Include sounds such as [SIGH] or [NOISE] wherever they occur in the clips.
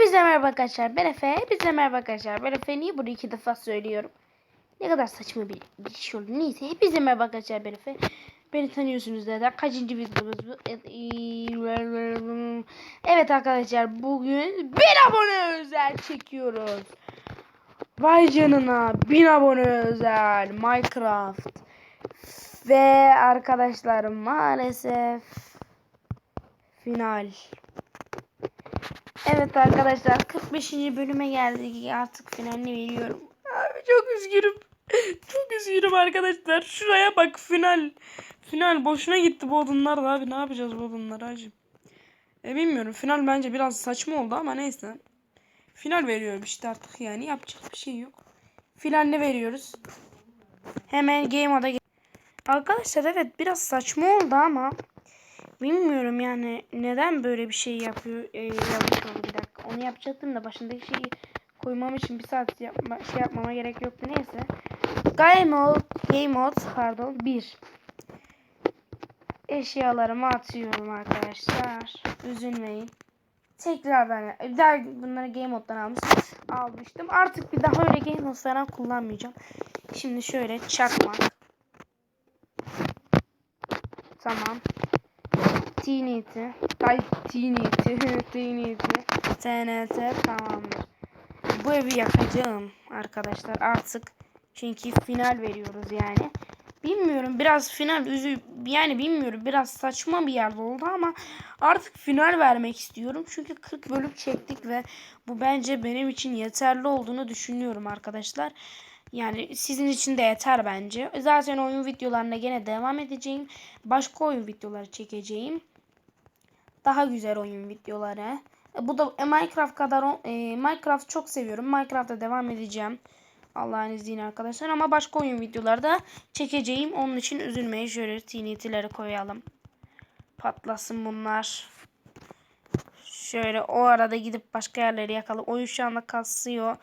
Hepinize merhaba arkadaşlar. Ben Efe. Hepinize merhaba arkadaşlar. Ben Efe niye bunu iki defa söylüyorum? Ne kadar saçma bir, bir şey oldu. Neyse. Hepinize merhaba arkadaşlar. Ben Efe. Beni tanıyorsunuz zaten. Kaçıncı videomuz bu? Evet arkadaşlar. Bugün 1000 abone özel çekiyoruz. Vay canına. 1000 abone özel. Minecraft. Ve arkadaşlar maalesef final. Evet arkadaşlar 45. bölüme geldik. Artık finalini veriyorum. Abi çok üzgünüm. Çok üzgünüm arkadaşlar. Şuraya bak final. Final boşuna gitti bu odunlar da abi. Ne yapacağız bu odunlar hacım? E bilmiyorum. Final bence biraz saçma oldu ama neyse. Final veriyorum işte artık yani. Yapacak bir şey yok. Finaline veriyoruz. Hemen game moda ge- Arkadaşlar evet biraz saçma oldu ama Bilmiyorum yani neden böyle bir şey yapıyor e, dakika. Onu yapacaktım da başındaki şeyi koymam için bir saat yapma, şey yapmama gerek yoktu neyse. Game mode, game mode pardon 1. Eşyalarımı atıyorum arkadaşlar. Üzülmeyin. Tekrardan bir daha bunları game mode'dan almış, almıştım. Artık bir daha öyle game mode falan kullanmayacağım. Şimdi şöyle çakmak. Tamam. TNT. Ay TNT. [LAUGHS] TNT. TNT tamamdır. Bu evi yakacağım arkadaşlar artık. Çünkü final veriyoruz yani. Bilmiyorum biraz final üzü yani bilmiyorum biraz saçma bir yerde oldu ama artık final vermek istiyorum. Çünkü 40 bölüm çektik ve bu bence benim için yeterli olduğunu düşünüyorum arkadaşlar. Yani sizin için de yeter bence. Zaten oyun videolarına gene devam edeceğim. Başka oyun videoları çekeceğim daha güzel oyun videoları. E, bu da e, Minecraft kadar e, Minecraft çok seviyorum. Minecraft'ta devam edeceğim. Allah'ın izniyle arkadaşlar ama başka oyun videoları da çekeceğim. Onun için üzülmeyin. Şöyle TNT'leri koyalım. Patlasın bunlar. Şöyle o arada gidip başka yerleri yakalım. Oyun şu anda kasıyor.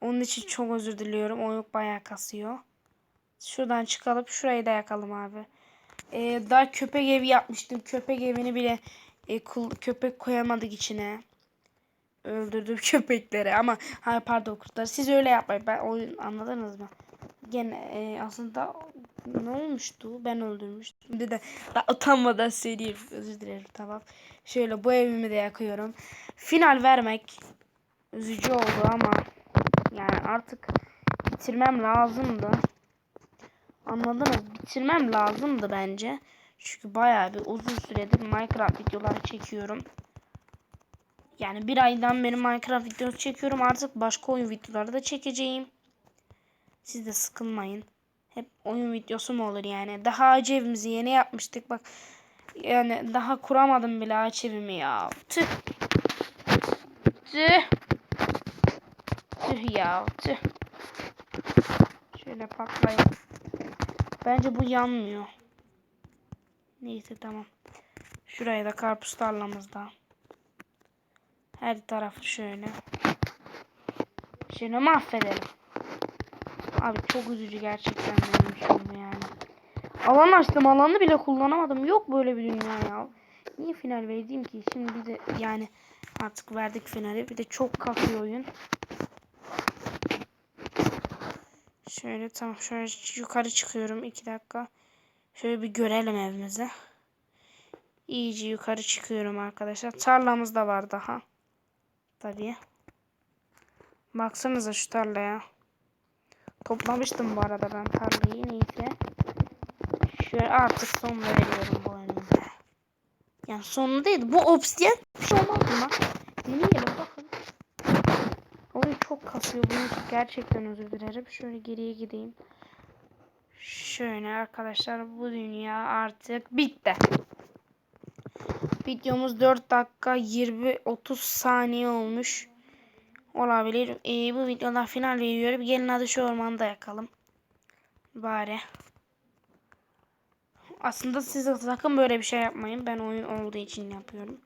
Onun için çok özür diliyorum. Oyun bayağı kasıyor. Şuradan çıkalım. Şurayı da yakalım abi. Ee, daha köpek evi yapmıştım. Köpek evini bile e, köpek koyamadık içine. Öldürdüm [LAUGHS] köpekleri ama hayır pardon kurtlar. Siz öyle yapmayın. Ben oyun anladınız mı? Gene e, aslında ne olmuştu? Ben öldürmüştüm. Şimdi de daha utanmadan söyleyeyim. Özür dilerim tamam. Şöyle bu evimi de yakıyorum. Final vermek üzücü oldu ama yani artık bitirmem lazımdı. Anladınız? Bitirmem lazımdı bence. Çünkü bayağı bir uzun süredir Minecraft videoları çekiyorum. Yani bir aydan beri Minecraft videosu çekiyorum. Artık başka oyun videoları da çekeceğim. Siz de sıkılmayın. Hep oyun videosu mu olur yani. Daha ağaç evimizi yeni yapmıştık. Bak yani daha kuramadım bile ağaç evimi ya. Tüh. Tüh. Tüh ya. Tüh. Şöyle patlayın. Bence bu yanmıyor. Neyse tamam. Şuraya da karpuz tarlamızda. Her tarafı şöyle. Şöyle mahvedelim. Abi çok üzücü gerçekten benim için yani. Alan açtım alanı bile kullanamadım. Yok böyle bir dünya ya. Niye final verdim ki? Şimdi bir de yani artık verdik finali. Bir de çok kalkıyor oyun. Şöyle tamam şöyle yukarı çıkıyorum. 2 dakika. Şöyle bir görelim evimizi. İyice yukarı çıkıyorum arkadaşlar. Tarlamız da var daha. Tabii. Baksanıza şu tarlaya. Toplamıştım bu arada ben tarlayı. Neyse. Şöyle artık son veriyorum bu önümde. Yani sonunu değil. Bu obsidian bir şey olmaz mı? Deneyelim bakın. Oyun çok kasıyor. Bunu gerçekten özür dilerim. Şöyle geriye gideyim. Şöyle arkadaşlar bu dünya artık bitti. Videomuz 4 dakika 20-30 saniye olmuş. Olabilir. Ee, bu videoda final veriyorum. Gelin hadi şu ormanda yakalım. Bari. Aslında siz sakın böyle bir şey yapmayın. Ben oyun olduğu için yapıyorum.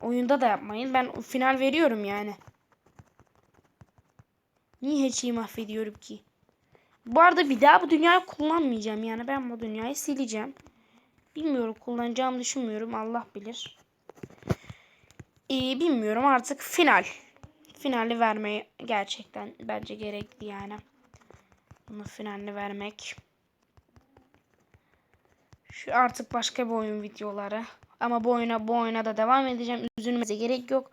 Oyunda da yapmayın. Ben final veriyorum yani. Niye her şeyi mahvediyorum ki? Bu arada bir daha bu dünyayı kullanmayacağım. Yani ben bu dünyayı sileceğim. Bilmiyorum kullanacağımı düşünmüyorum. Allah bilir. Ee, bilmiyorum artık final. finali vermeyi gerçekten bence gerekli yani. Bunu finalini vermek. Şu artık başka bir oyun videoları. Ama bu oyuna bu oyuna da devam edeceğim. Üzülmenize gerek yok.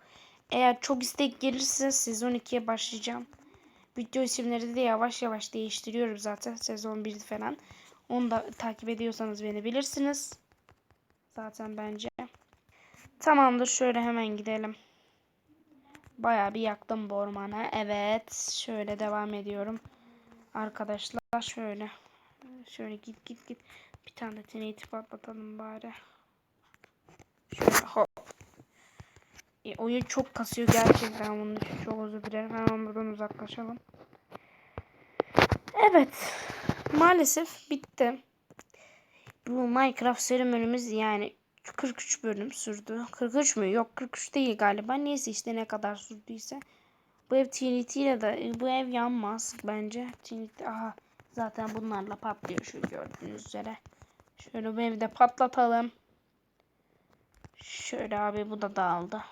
Eğer çok istek gelirse sezon 2'ye başlayacağım. Video isimleri de yavaş yavaş değiştiriyorum zaten. Sezon 1 falan. Onu da takip ediyorsanız beni bilirsiniz. Zaten bence. Tamamdır şöyle hemen gidelim. Bayağı bir yaktım bu ormanı. Evet. Şöyle devam ediyorum. Arkadaşlar şöyle. Şöyle git git git. Bir tane de teneyti patlatalım bari. Şöyle hop. E, oyun çok kasıyor gerçekten bunun çok özür dilerim. Hemen buradan uzaklaşalım. Evet. Maalesef bitti. Bu Minecraft serüvenimiz yani 43 bölüm sürdü. 43 mü? Yok 43 değil galiba. Neyse işte ne kadar sürdüyse. Bu ev TNT ile de bu ev yanmaz bence. TNT aha zaten bunlarla patlıyor şu gördüğünüz üzere. Şöyle bu evi patlatalım. Şöyle abi bu da dağıldı.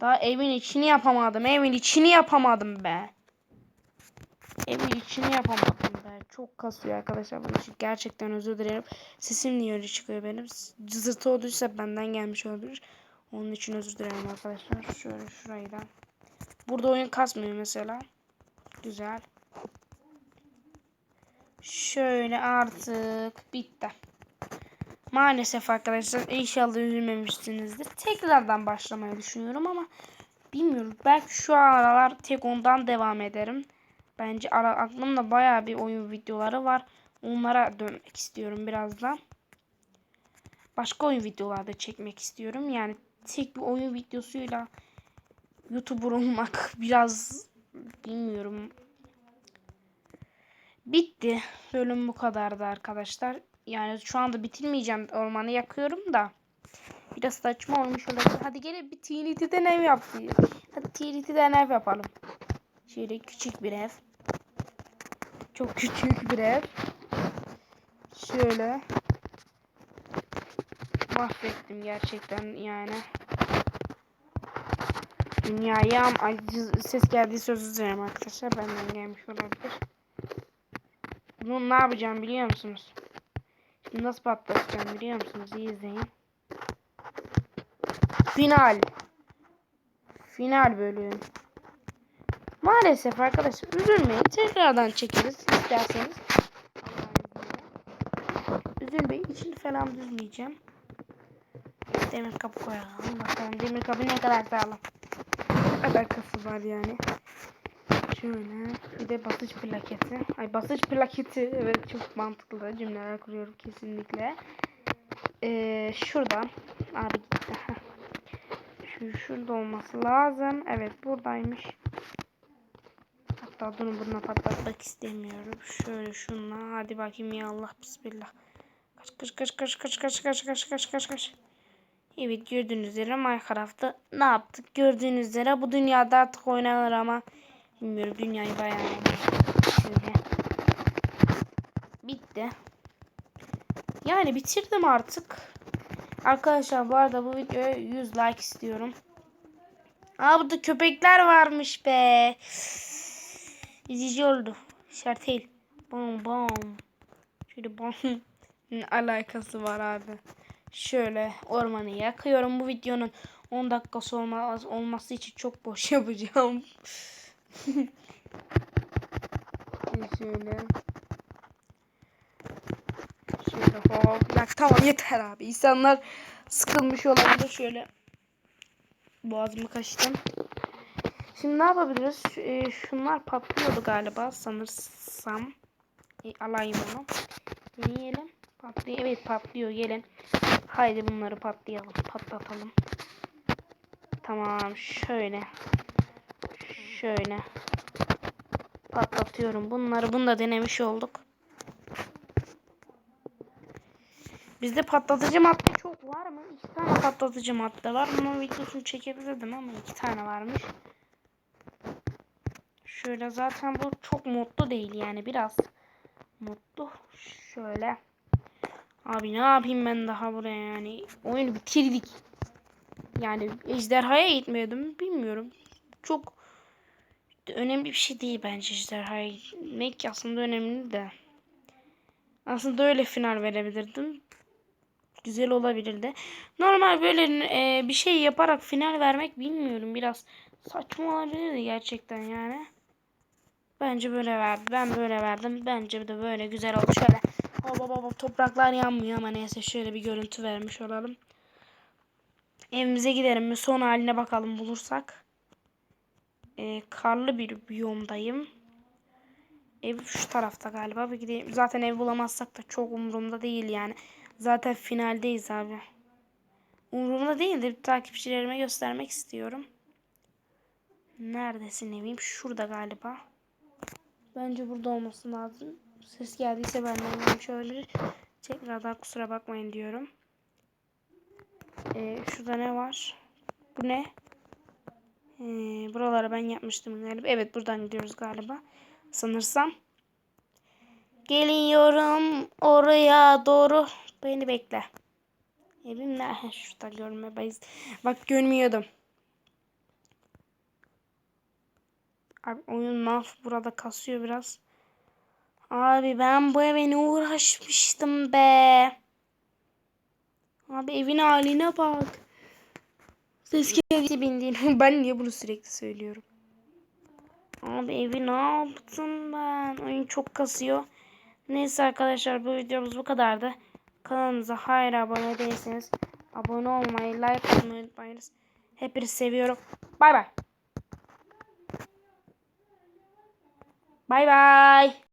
Daha evin içini yapamadım. Evin içini yapamadım be. Evin içini yapamadım be. Çok kasıyor arkadaşlar. Bunun için gerçekten özür dilerim. Sesim niye öyle çıkıyor benim? Cızırtı olduysa benden gelmiş olabilir. Onun için özür dilerim arkadaşlar. Şöyle şurayı da. Burada oyun kasmıyor mesela. Güzel. Şöyle artık bitti. Maalesef arkadaşlar inşallah üzülmemişsinizdir. Tekrardan başlamayı düşünüyorum ama bilmiyorum. Belki şu aralar tek ondan devam ederim. Bence aklımda baya bir oyun videoları var. Onlara dönmek istiyorum birazdan. Başka oyun videoları da çekmek istiyorum. Yani tek bir oyun videosuyla YouTuber olmak [LAUGHS] biraz bilmiyorum. Bitti. Bölüm bu kadardı arkadaşlar. Yani şu anda bitirmeyeceğim. Ormanı yakıyorum da. Biraz saçma olmuş olabilir. Hadi gelin bir TNT'den ev yapayım. Hadi TNT'den ev yapalım. Şöyle küçük bir ev. Çok küçük bir ev. Şöyle. Mahvettim gerçekten yani. Dünyayı am Ay, ses geldiği sözü dilerim arkadaşlar. Benden gelmiş olabilir. Bunu ne yapacağım biliyor musunuz? Şimdi nasıl patlatacağım biliyor musunuz? İyi izleyin. Final. Final bölüm. Maalesef arkadaşlar üzülmeyin. Tekrardan çekeriz isterseniz. Üzülmeyin. İçini falan düzmeyeceğim. Demir kapı koyalım. Bakalım demir kapı ne kadar sağlam. Alakası var yani. Şöyle bir de basınç plaketi. Ay basınç plaketi evet çok mantıklı cümleler kuruyorum kesinlikle. Ee, şuradan abi gitti. Şu şurada olması lazım. Evet buradaymış. Hatta bunu buna patlatmak istemiyorum. Şöyle şunla. Hadi bakayım ya Allah bismillah. Kaç kaç kaç kaç kaç kaç kaç kaç kaç kaç kaç. Evet gördüğünüz üzere Minecraft'ta ne yaptık? Gördüğünüz üzere bu dünyada artık oynanır ama bilmiyorum dünyayı bayağı şöyle. Bitti. Yani bitirdim artık. Arkadaşlar bu arada bu videoya 100 like istiyorum. Aa burada köpekler varmış be. İzici oldu. Şartel. Bom bom. Şöyle bom. [LAUGHS] ne alakası var abi. Şöyle ormanı yakıyorum. Bu videonun 10 dakikası olmaz, olması için çok boş [LAUGHS] yapacağım. şöyle. Şöyle hop. Ya, tamam yeter abi. İnsanlar sıkılmış olabilir. Şöyle boğazımı kaşıdım. Şimdi ne yapabiliriz? Şu, e, şunlar patlıyordu galiba sanırsam. E, alayım onu. Deneyelim. Patlıyor. Evet patlıyor. Gelin. Haydi bunları patlayalım. Patlatalım. Tamam. Şöyle. Şöyle. Patlatıyorum. Bunları bunu da denemiş olduk. Bizde patlatıcı madde çok var mı? İki tane patlatıcı madde var. Bunun videosunu çekebilirdim ama iki tane varmış. Şöyle zaten bu çok mutlu değil yani biraz mutlu. Şöyle. Abi ne yapayım ben daha buraya yani. Oyunu bitirdik. Yani ejderhaya gitmiyordum. Bilmiyorum. çok önemli bir şey değil bence ejderhayı yemek aslında önemli de. Aslında öyle final verebilirdim. Güzel olabilirdi. Normal böyle e, bir şey yaparak final vermek bilmiyorum. Biraz saçma olabilirdi gerçekten yani. Bence böyle verdi. Ben böyle verdim. Bence de böyle güzel oldu. Şöyle hop hop hop topraklar yanmıyor ama neyse şöyle bir görüntü vermiş olalım. Evimize gidelim mi? Son haline bakalım bulursak. Ee, karlı bir biyomdayım. Ev şu tarafta galiba. Bir gideyim. Zaten ev bulamazsak da çok umurumda değil yani. Zaten finaldeyiz abi. Umurumda değil de takipçilerime göstermek istiyorum. Neredesin evim? Şurada galiba. Bence burada olması lazım. Ses geldiyse benden gelmiş olabilir. Tekrardan kusura bakmayın diyorum. Ee, şurada ne var? Bu ne? Ee, buraları ben yapmıştım galiba. Evet buradan gidiyoruz galiba. Sanırsam. Geliyorum oraya doğru. Beni bekle. Evim nerede? Şurada görme. Bak görmüyordum. Abi oyun maf burada kasıyor biraz. Abi ben bu eve ne uğraşmıştım be. Abi evin haline bak. Ses geldi bindiğin. [LAUGHS] ben niye bunu sürekli söylüyorum? Abi evi ne yaptım ben? Oyun çok kasıyor. Neyse arkadaşlar bu videomuz bu kadardı. Kanalımıza hala abone değilseniz abone olmayı, like atmayı unutmayınız. Hepinizi seviyorum. Bay bay. Bay bay.